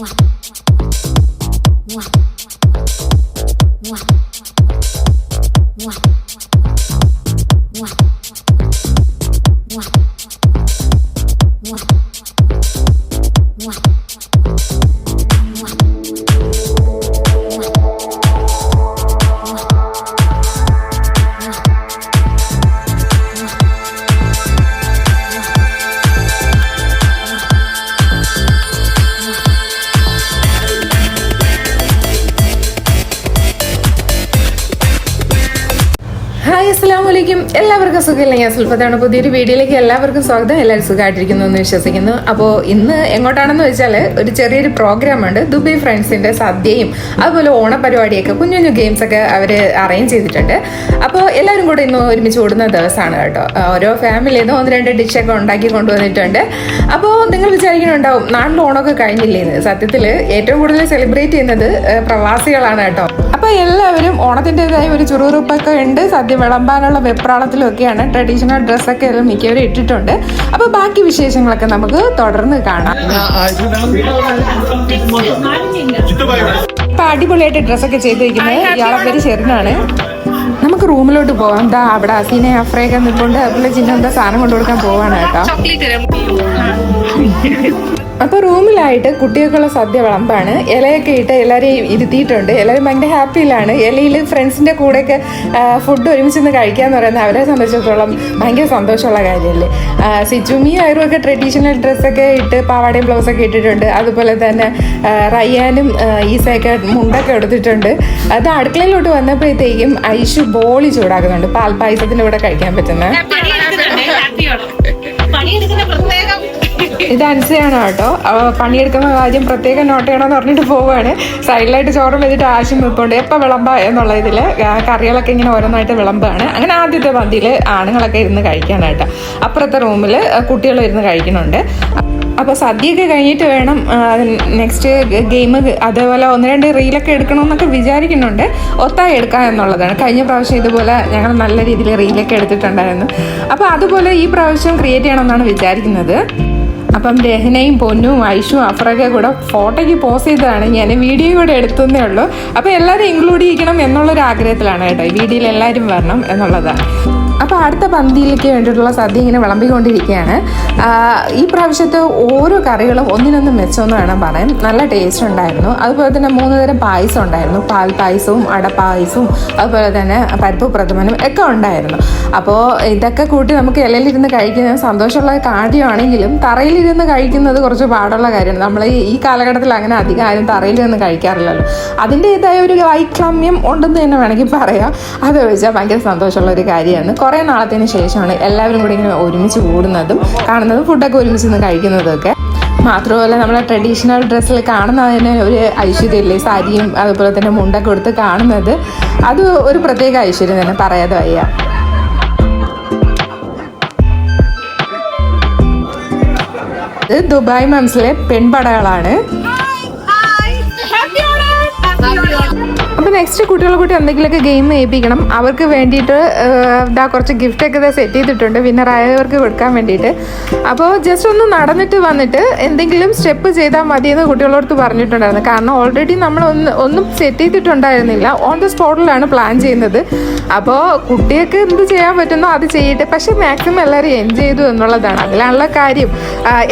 What? What? അസ്സാം എല്ലാവർക്കും സുഖമില്ല ഞാൻ സുൽഫത്താണ് പുതിയൊരു വീഡിയോയിലേക്ക് എല്ലാവർക്കും സ്വാഗതം. എല്ലാവരും സുഖമായിട്ടിരിക്കുന്നു എന്ന് വിശ്വസിക്കുന്നു. അപ്പോൾ ഇന്ന് എങ്ങോട്ടാണെന്ന് വെച്ചാൽ ഒരു ചെറിയൊരു പ്രോഗ്രാം ഉണ്ട്. ദുബൈ ഫ്രണ്ട്സിന്റെ സദ്യയും അതുപോലെ ഓണപരിപാടിയൊക്കെ കുഞ്ഞു കുഞ്ഞു ഗെയിംസ് ഒക്കെ അവർ അറേഞ്ച് ചെയ്തിട്ടുണ്ട്. അപ്പോൾ എല്ലാവരും കൂടെ ഇന്ന് ഒരുമിച്ച് ഓടുന്ന ദിവസമാണ് കേട്ടോ. ഓരോ ഫാമിലിയിൽ ഒന്ന് രണ്ട് ഡിഷൊക്കെ ഉണ്ടാക്കി കൊണ്ടുവന്നിട്ടുണ്ട്. അപ്പോൾ നിങ്ങൾ വിചാരിക്കുന്നുണ്ടാവും നാട്ടിൽ ഓണമൊക്കെ കഴിഞ്ഞില്ലേ സത്യത്തിൽ ഏറ്റവും കൂടുതൽ സെലിബ്രേറ്റ് ചെയ്യുന്നത് പ്രവാസികളാണ് കേട്ടോ. അപ്പോൾ എല്ലാവരും ഓണത്തിന്റെതായ ഒരു ചുറുറുപ്പൊക്കെ ഉണ്ട്. സദ്യ വിളമ്പാനുള്ള വെപ്രാളത്തിലും ഒക്കെയാണ് ട്രഡീഷണൽ ഡ്രസ്സൊക്കെ എല്ലാം മിക്കവരും ഇട്ടിട്ടുണ്ട്. അപ്പോൾ ബാക്കി വിശേഷങ്ങളൊക്കെ നമുക്ക് തുടർന്ന് കാണാം. ഇപ്പൊ അടിപൊളിയായിട്ട് ഡ്രസ്സൊക്കെ ചെയ്ത് വെക്കുന്നത് ഇയാളെ പേര് ഷെറിനാണ്. നമുക്ക് റൂമിലോട്ട് പോവാം. എന്താ അവിടെ അസീനെ അഫ്രയൊക്കെ നിൽക്കൊണ്ട് അതുപോലെ ചിന്ന എന്താ സാധനം കൊണ്ടു കൊടുക്കാൻ പോവാണ് കേട്ടോ. അപ്പൊ റൂമിലായിട്ട് കുട്ടികൾക്കുള്ള സദ്യ വിളമ്പാണ്. ഇലയൊക്കെ ഇട്ട് എല്ലാവരെയും ഇരുത്തിയിട്ടുണ്ട്. എല്ലാവരും ഭയങ്കര ഹാപ്പിയിലാണ്. ഇലയിൽ ഫ്രണ്ട്സിന്റെ കൂടെയൊക്കെ ഫുഡ് ഒരുമിച്ച് നിന്ന് എന്ന് പറയുന്നത് അവരെ സംബന്ധിച്ചിടത്തോളം ഭയങ്കര സന്തോഷമുള്ള കാര്യമല്ലേ? സിജുമി ആയിരും ഒക്കെ ട്രഡീഷണൽ ഡ്രസ്സൊക്കെ ഇട്ട് പാവാടയും ബ്ലൗസൊക്കെ ഇട്ടിട്ടുണ്ട്. അതുപോലെ തന്നെ റയ്യാനും ഈസയൊക്കെ മുണ്ടൊക്കെ എടുത്തിട്ടുണ്ട്. അത് അടുക്കളയിലോട്ട് വന്നപ്പോഴത്തേക്കും ഐഷു ബോളി ചൂടാക്കുന്നുണ്ട്. പാൽപ്പായസത്തിന്റെ കൂടെ കഴിക്കാൻ പറ്റുന്ന. ഇത് അനുസരിച്ചാണ് കേട്ടോ? പണിയെടുക്കുന്ന കാര്യം പ്രത്യേകം നോട്ട് ചെയ്യണമെന്ന് പറഞ്ഞിട്ട് പോവുകയാണ് സൈഡിലായിട്ട് ചോറും വെച്ചിട്ട് ആവശ്യം വെപ്പുണ്ട്. എപ്പോൾ വിളമ്പ എന്നുള്ള ഇതിൽ കറികളൊക്കെ ഇങ്ങനെ ഓരോന്നായിട്ട് വിളമ്പാണ്. അങ്ങനെ ആദ്യത്തെ പന്തിയിൽ ആണുങ്ങളൊക്കെ ഇരുന്ന് കഴിക്കാനായിട്ട്. അപ്പുറത്തെ റൂമിൽ കുട്ടികൾ ഇരുന്ന് കഴിക്കുന്നുണ്ട്. അപ്പോൾ സദ്യയൊക്കെ കഴിഞ്ഞിട്ട് വേണം നെക്സ്റ്റ് ഗെയിം അതേപോലെ ഒന്ന് രണ്ട് റീലൊക്കെ എടുക്കണമെന്നൊക്കെ വിചാരിക്കുന്നുണ്ട്. ഒത്തായി എടുക്കാൻ എന്നുള്ളതാണ്. കഴിഞ്ഞ പ്രാവശ്യം ഇതുപോലെ ഞങ്ങൾ നല്ല രീതിയിൽ റീലൊക്കെ എടുത്തിട്ടുണ്ടായിരുന്നു. അപ്പോൾ അതുപോലെ ഈ പ്രാവശ്യം ക്രിയേറ്റ് ചെയ്യണമെന്നാണ് വിചാരിക്കുന്നത്. അപ്പം രഹനയും പൊന്നും ഐഷും അഫറൊക്കെ കൂടെ ഫോട്ടോയ്ക്ക് പോസ് ചെയ്തതാണ്. ഞാൻ വീഡിയോ കൂടെ എടുത്തതേ ഉള്ളൂ. അപ്പോൾ എല്ലാവരും ഇൻക്ലൂഡ് ചെയ്യണം എന്നുള്ളൊരു ആഗ്രഹത്തിലാണ് കേട്ടോ. ഈ വീഡിയോയിൽ എല്ലാവരും വരണം എന്നുള്ളതാണ്. അപ്പോൾ അടുത്ത പന്തിയിലേക്ക് വേണ്ടിയിട്ടുള്ള സദ്യ ഇങ്ങനെ വിളമ്പിക്കൊണ്ടിരിക്കുകയാണ്. ഈ പ്രാവശ്യത്തെ ഓരോ കറികളും ഒന്നിനൊന്നും മെച്ചമെന്ന് വേണം പറയാൻ. നല്ല ടേസ്റ്റ് ഉണ്ടായിരുന്നു. അതുപോലെ തന്നെ മൂന്ന് തരം പായസം ഉണ്ടായിരുന്നു. പാൽ പായസവും അടപ്പായസവും അതുപോലെ തന്നെ പരിപ്പ് പ്രഥമനും ഒക്കെ ഉണ്ടായിരുന്നു. അപ്പോൾ ഇതൊക്കെ കൂട്ടി നമുക്ക് ഇലയിലിരുന്ന് കഴിക്കുന്ന സന്തോഷമുള്ള കാര്യമാണെങ്കിലും തറയിലിരുന്ന് കഴിക്കുന്നത് കുറച്ച് പാടുള്ള കാര്യമാണ്. നമ്മൾ ഈ- കാലഘട്ടത്തിൽ അങ്ങനെ അധികം ആരും തറയിലിരുന്ന് കഴിക്കാറില്ലല്ലോ. അതിന്റെതായ ഒരു വൈക്ലമ്യം ഉണ്ടെന്ന് തന്നെ വേണമെങ്കിൽ പറയാം. അത് വെച്ചാൽ ഭയങ്കര സന്തോഷമുള്ള ഒരു കാര്യമാണ്. കുറേ നാളത്തിന് ശേഷമാണ് എല്ലാവരും കൂടി ഇങ്ങനെ ഒരുമിച്ച് കൂടുന്നതും കാണുന്നതും ഫുഡൊക്കെ ഒരുമിച്ച് നിന്ന് കഴിക്കുന്നതും ഒക്കെ മാത്രമല്ല നമ്മളെ ട്രഡീഷണൽ ഡ്രസ്സിൽ കാണുന്നതിന് ഒരു ഐശ്വര്യമില്ലേ സാരിയും അതുപോലെ തന്നെ മുണ്ടൊക്കെ കൊടുത്ത് കാണുന്നത്. അത് ഒരു പ്രത്യേക ഐശ്വര്യം തന്നെ പറയാതെ വയ്യ. ഇത് ദുബായ് മംസിലെ പെൺപടകളാണ്. അപ്പോൾ നെക്സ്റ്റ് കുട്ടികളെ കൂട്ടി എന്തെങ്കിലുമൊക്കെ ഗെയിം ഏൽപ്പിക്കണം. അവർക്ക് വേണ്ടിയിട്ട് ഇതാ കുറച്ച് ഗിഫ്റ്റ് ഒക്കെ സെറ്റ് ചെയ്തിട്ടുണ്ട്. വിന്നറായവർക്ക് കൊടുക്കാൻ വേണ്ടിയിട്ട്. അപ്പോൾ ജസ്റ്റ് ഒന്ന് നടന്നിട്ട് വന്നിട്ട് എന്തെങ്കിലും സ്റ്റെപ്പ് ചെയ്താൽ മതി എന്ന് കുട്ടികളോട് പറഞ്ഞിട്ടുണ്ടായിരുന്നു. കാരണം ഓൾറെഡി നമ്മൾ ഒന്ന് ഒന്നും സെറ്റ് ചെയ്തിട്ടുണ്ടായിരുന്നില്ല. ഓൺ ദ സ്പോട്ടിലാണ് പ്ലാൻ ചെയ്യുന്നത്. അപ്പോൾ കുട്ടിയൊക്കെ എന്ത് ചെയ്യാൻ പറ്റുന്നോ അത് ചെയ്യട്ടെ. പക്ഷേ മാക്സിമം എല്ലാവരും എൻജോയ് ചെയ്തു എന്നുള്ളതാണ്. അതിലാണുള്ള കാര്യം.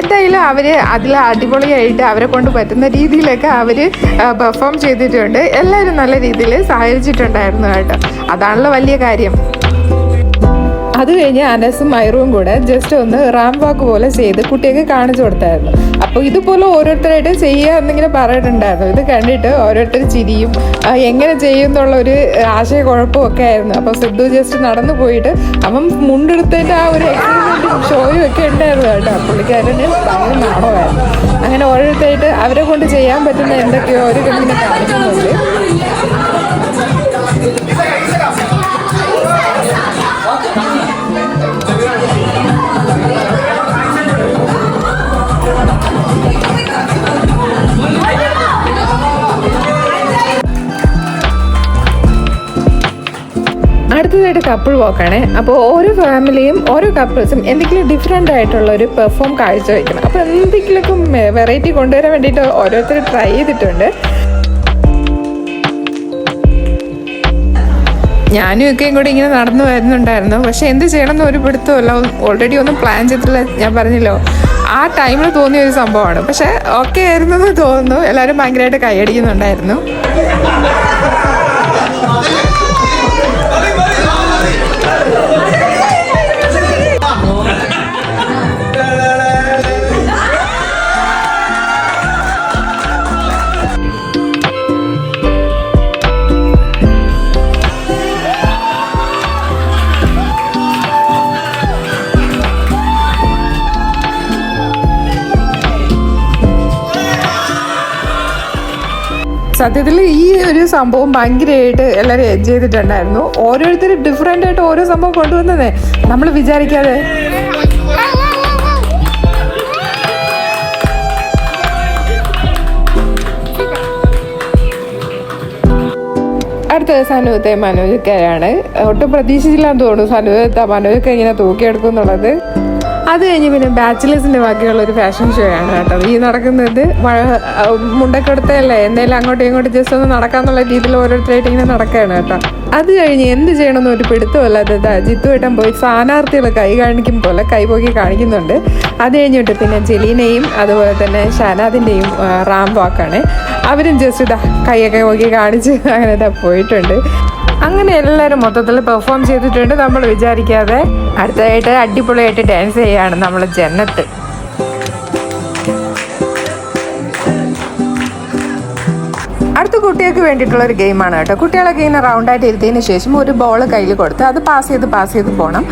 എന്തായാലും അവർ അതിൽ അടിപൊളിയായിട്ട് അവരെ കൊണ്ട് പറ്റുന്ന രീതിയിലൊക്കെ അവർ പെർഫോം ചെയ്തിട്ടുണ്ട്. എല്ലാവരും നല്ല രീതിയിൽ സഹകരിച്ചിട്ടുണ്ടായിരുന്നു കേട്ടോ. അതാണല്ലോ വലിയ കാര്യം. അത് കഴിഞ്ഞ് അനസും മൈറും കൂടെ ജസ്റ്റ് ഒന്ന് റാം വാക്ക് പോലെ ചെയ്ത് കുട്ടിയൊക്കെ കാണിച്ചു കൊടുത്തായിരുന്നു. അപ്പോൾ ഇതുപോലെ ഓരോരുത്തരായിട്ട് ചെയ്യുക എന്നിങ്ങനെ പറഞ്ഞിട്ടുണ്ടായിരുന്നു. ഇത് കണ്ടിട്ട് ഓരോരുത്തർ ചിരിയും എങ്ങനെ ചെയ്യും എന്നുള്ള ഒരു ആശയക്കുഴപ്പമൊക്കെ ആയിരുന്നു. അപ്പോൾ സിദ്ധു ജസ്റ്റ് നടന്നു പോയിട്ട് അവൻ മുണ്ടെടുത്തതിന്റെ ആ ഒരു ഷോയും ഒക്കെ ഉണ്ടായിരുന്നു കേട്ടോ. പുള്ളിക്കാരന് ഭയങ്കര അങ്ങനെ ഓരോരുത്തരായിട്ട് അവരെ കൊണ്ട് ചെയ്യാൻ പറ്റുന്ന എന്തൊക്കെയോ ഒരു ഇങ്ങനെ കാണിക്കുന്നുണ്ട് അടുത്തതായിട്ട് കപ്പിൾ വോക്കാണ് അപ്പോൾ ഓരോ ഫാമിലിയും ഓരോ കപ്പിൾസും എന്തെങ്കിലും ഡിഫറെന്റ് ആയിട്ടുള്ള ഒരു പെർഫോം കാഴ്ചവെക്കണം അപ്പോൾ എന്തെങ്കിലുമൊക്കെ വെറൈറ്റി കൊണ്ടുവരാൻ വേണ്ടിയിട്ട് ഓരോരുത്തർ ട്രൈ ചെയ്തിട്ടുണ്ട്. ഞാനും ഒക്കെയും കൂടി ഇങ്ങനെ നടന്നു വരുന്നുണ്ടായിരുന്നു. പക്ഷേ എന്ത് ചെയ്യണമെന്ന് ഒരു പിടുത്തമല്ല ഓൾറെഡി ഒന്നും പ്ലാൻ ചെയ്തിട്ടില്ല. ഞാൻ പറഞ്ഞല്ലോ ആ ടൈമിൽ തോന്നിയ ഒരു സംഭവമാണ്. പക്ഷേ ഓക്കെ ആയിരുന്നു എന്ന് തോന്നുന്നു. എല്ലാവരും ഭയങ്കരമായിട്ട് കൈയടിക്കുന്നുണ്ടായിരുന്നു. സത്യത്തിൽ ഈ ഒരു സംഭവം ഭയങ്കരമായിട്ട് എല്ലാവരും എൻജോയ് ചെയ്തിട്ടുണ്ടായിരുന്നു. ഓരോരുത്തരും ഡിഫറെന്റ് ആയിട്ട് ഓരോ സംഭവം കൊണ്ടുവന്നതേ. നമ്മൾ വിചാരിക്കാതെ. അടുത്ത സനുവത്തെ മനോജക്കാരാണ് ഒട്ടും പ്രതീക്ഷിച്ചില്ലാന്ന് തോന്നുന്നു. സനുവത്തെ മനോജക്ക ഇങ്ങനെ തൂക്കിയെടുക്കും എന്നുള്ളത് അത് കഴിഞ്ഞ് പിന്നെ ബാച്ചിലേഴ്സിന്റെ ബാക്കിയുള്ള ഒരു ഫാഷൻ ഷോ ആണ് കേട്ടോ. ഈ നടക്കുന്നത് മഴ- മുണ്ടക്കെടുത്തല്ലേ എന്തെങ്കിലും അങ്ങോട്ടും ഇങ്ങോട്ടും ജസ്റ്റ് ഒന്ന് നടക്കാന്നുള്ള രീതിയിൽ ഓരോരുത്തരായിട്ട് ഇങ്ങനെ നടക്കുകയാണ് കേട്ടോ. അത് കഴിഞ്ഞ് എന്ത് ചെയ്യണമെന്ന് ഒരു പിടുത്തമല്ലാത്തത് ജിത്തുവേട്ടൻ പോയി സ്ഥാനാർത്ഥികൾ കൈ കാണിക്കും പോലെ കൈ പോക്കി കാണിക്കുന്നുണ്ട്. അത് കഴിഞ്ഞിട്ട് പിന്നെ ജലീനയും അതുപോലെ തന്നെ ഷാനാദിന്റെയും റാം വാക്കാണ്. അവരും ജസ്റ്റ് ഇതാ കൈയൊക്കെ പോക്കി കാണിച്ച് അങ്ങനെ ഇതാ പോയിട്ടുണ്ട്. അങ്ങനെ എല്ലാവരും മൊത്തത്തിൽ പെർഫോം ചെയ്തിട്ടുണ്ട്. നമ്മൾ വിചാരിക്കാതെ അടുത്തതായിട്ട് അടിപൊളിയായിട്ട് ഡാൻസ് ചെയ്യാണ് നമ്മൾ ജന്നത്ത് അടുത്ത കുട്ടികൾക്ക് വേണ്ടിയിട്ടുള്ള ഒരു ഗെയിമാണ് കേട്ടോ. കുട്ടികളൊക്കെ ഇങ്ങനെ റൗണ്ടായിട്ട് ഇരുത്തിയതിന് ശേഷം ഒരു ബോൾ കയ്യിൽ കൊടുത്ത് അത് പാസ് ചെയ്ത് പാസ് ചെയ്ത് പോകണം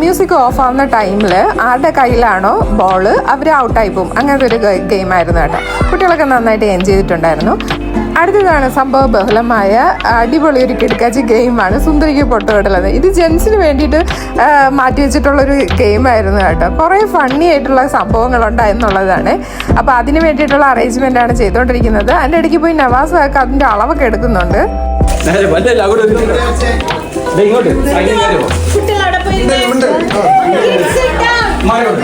മ്യൂസിക് ഓഫ് ആവുന്ന ടൈമിൽ ആരുടെ കയ്യിലാണോ ബോൾ അവർ ഔട്ടായി പോകും. അങ്ങനത്തെ ഒരു ഗെയിമായിരുന്നു കേട്ടോ. കുട്ടികളൊക്കെ നന്നായിട്ട് എൻജോയ് ചെയ്തിട്ടുണ്ടായിരുന്നു. അടുത്തതാണ് സംഭവ ബഹുലമായ അടിപൊളി ഒരു കിടക്കാച്ചി ഗെയിമാണ്. സുന്ദരിക്ക് പൊട്ടുവിടലത് ഇത് ജെൻസിന് വേണ്ടിയിട്ട് മാറ്റി വെച്ചിട്ടുള്ളൊരു ഗെയിമായിരുന്നു കേട്ടോ. കുറേ ഫണ്ണി ആയിട്ടുള്ള സംഭവങ്ങളുണ്ടായെന്നുള്ളതാണ് അപ്പോൾ അതിന് വേണ്ടിയിട്ടുള്ള അറേഞ്ച്മെന്റ് ആണ് ചെയ്തുകൊണ്ടിരിക്കുന്നത് അതിന്റെ ഇടയ്ക്ക് പോയി നവാസ് ഒക്കെ അതിന്റെ അളവൊക്കെ എടുക്കുന്നുണ്ട്. ഇങ്ങോട്ട്. മാറിക്കോട്ടെ.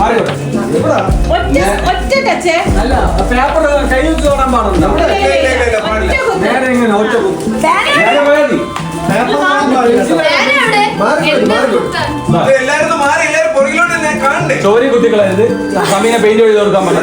മാറിക്കോട്ടെ. ഒറ്റ ഒറ്റ ടച്ചേ അല്ല, പേപ്പർ കൈ വെച്ച് തൊടാൻ പാടുണ്ടോ? നേരെ ഇങ്ങനെ ഒറ്റ മതി. ചോരി കുത്തിക്കളരുത് സമീനെ പെയിന്റ് എഴുതി കൊടുക്കാൻ പറ്റും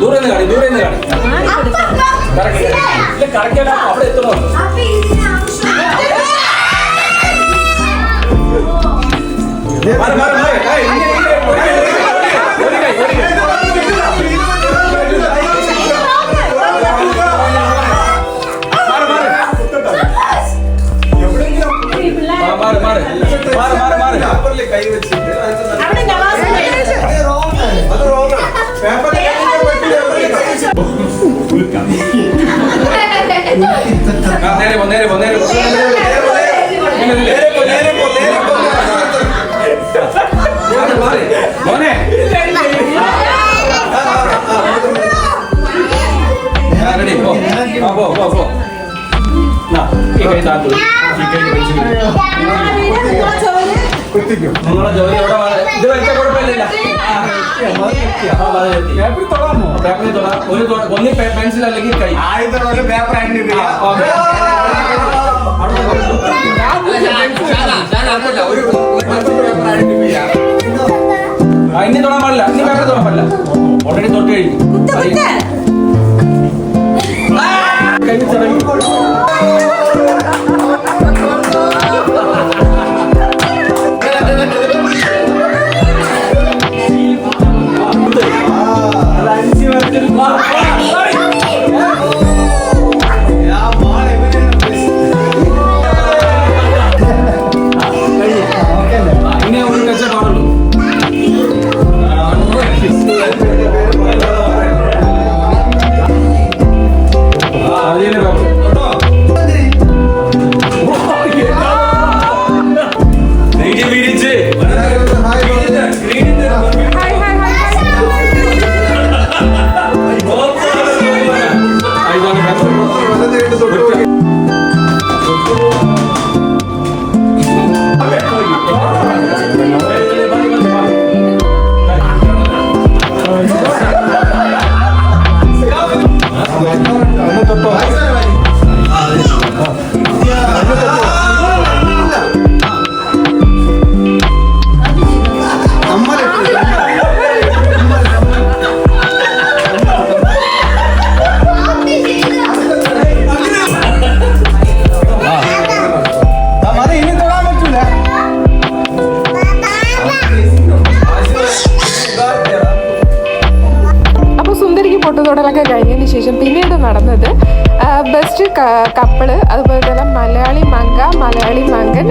ദൂരെ നിന്ന് കാണി, ദൂരെ നിന്ന് കാണി. ഇല്ല, കറക്റ്റ് അവിടെ എത്തണോ? മാറ്, മാറ്, മാറ്. മാറ്, മാറ്. മാറ്, മാറ്. കൈ വെച്ചിട്ട് അവിടെ അല്ലല്ല പേപ്പറിൽ തൊടാമോ പേപ്പറിൽ തൊടാം ഒരു ഒന്ന് പെൻസിൽ അല്ലെങ്കിൽ കൈ ആദ്യത്തെ പേപ്പർ ഇനി തൊടാൻ പാടില്ല ഇനി പേപ്പർ തൊടാൻ പാടില്ല ഓൾറെഡി തൊട്ട് കഴിഞ്ഞു കഴിഞ്ഞു give me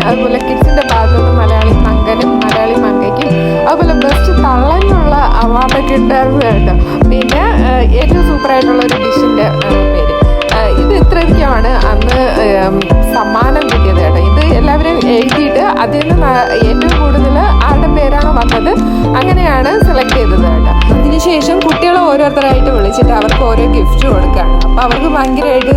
അതുപോലെ കിഡ്സിന്റെ ഭാഗത്തു നിന്ന് മലയാളി മങ്കനും മലയാളി മങ്കയ്ക്കും അതുപോലെ ബെസ്റ്റ് തള്ളനുള്ള അവാർഡൊക്കെ ഉണ്ടായിരുന്നു കേട്ടോ. പിന്നെ ഏറ്റവും സൂപ്പറായിട്ടുള്ള ഒരു ഡിഷിന്റെ പേര്. ഇത് ഇത്രയൊക്കെയാണ് അന്ന് സമ്മാനം കിട്ടിയത് കേട്ടോ. ഇത് എല്ലാവരും എഴുതിയിട്ട് അതിൽ നിന്ന് ഏറ്റവും കൂടുതൽ ആരുടെ പേരാണ് വന്നത് അങ്ങനെയാണ് സെലക്ട് ചെയ്തത് കേട്ടോ. അതിനുശേഷം കുട്ടികളെ ഓരോരുത്തരായിട്ട് വിളിച്ചിട്ട് അവർക്ക് ഓരോ ഗിഫ്റ്റ് കൊടുക്കുകയാണ്. അപ്പോൾ അവർക്ക് ഭയങ്കരമായിട്ട്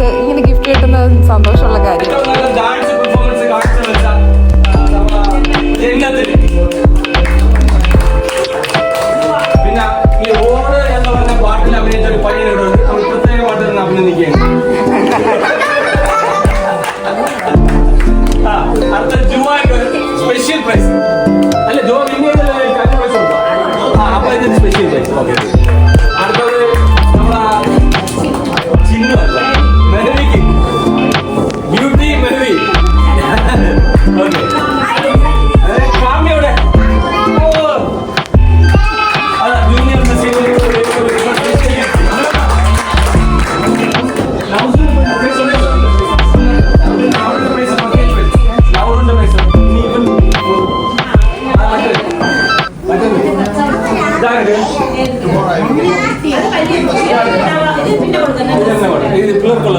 ഇത് പിള്ളേർക്കുള്ള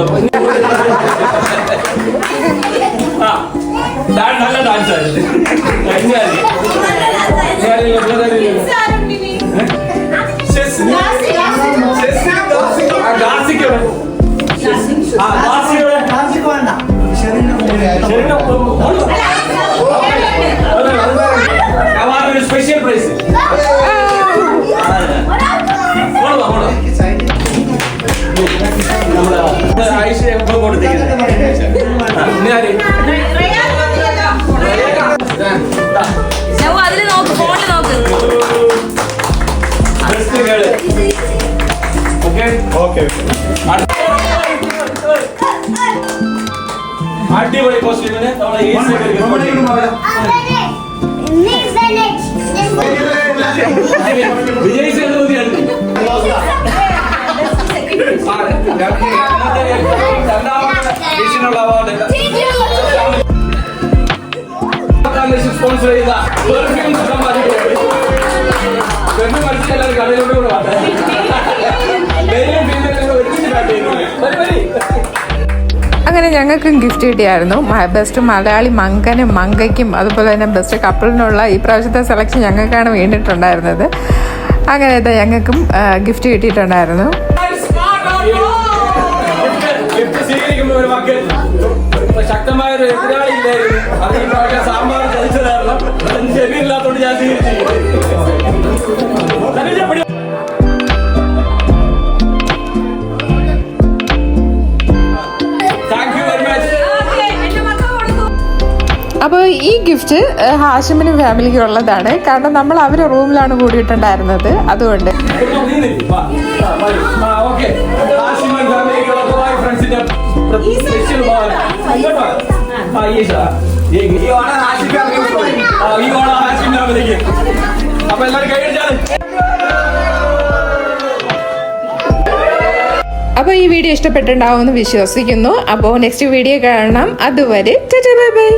ആ ഡാൻ നല്ല ഡാൻസ് ആയിരുന്നു ഇനി ആര്? അടിപൊളി കോസ്റ്റ്യൂമിന് നമ്മളെ ഈ വിജയ് സേതുപതിയാണ് ഞങ്ങൾക്കും ഗിഫ്റ്റ് കിട്ടിയായിരുന്നു. ബെസ്റ്റ് മലയാളി മങ്കനും മങ്കയ്ക്കും അതുപോലെ തന്നെ ബെസ്റ്റ് കപ്പിളിനുള്ള ഈ പ്രാവശ്യത്തെ സെലക്ഷൻ ഞങ്ങൾക്കാണ് വീണിട്ടുണ്ടായിരുന്നത് അങ്ങനെ ഇത് ഞങ്ങൾക്കും ഗിഫ്റ്റ് കിട്ടിയിട്ടുണ്ടായിരുന്നു. ശക്തമായ അപ്പോൾ ഈ ഗിഫ്റ്റ് ഹാഷിമിനും ഫാമിലിക്കും ഉള്ളതാണ്. കാരണം നമ്മൾ അവരെ റൂമിലാണ് കൂടിയിട്ടുണ്ടായിരുന്നത്. അതുകൊണ്ട്. അപ്പൊ എല്ലാവരും അപ്പോൾ ഈ വീഡിയോ ഇഷ്ടപ്പെട്ടിട്ടുണ്ടാവുമെന്ന് വിശ്വസിക്കുന്നു. അപ്പോൾ നെക്സ്റ്റ് വീഡിയോ കാണാം. അതുവരെ ബൈ ബൈ.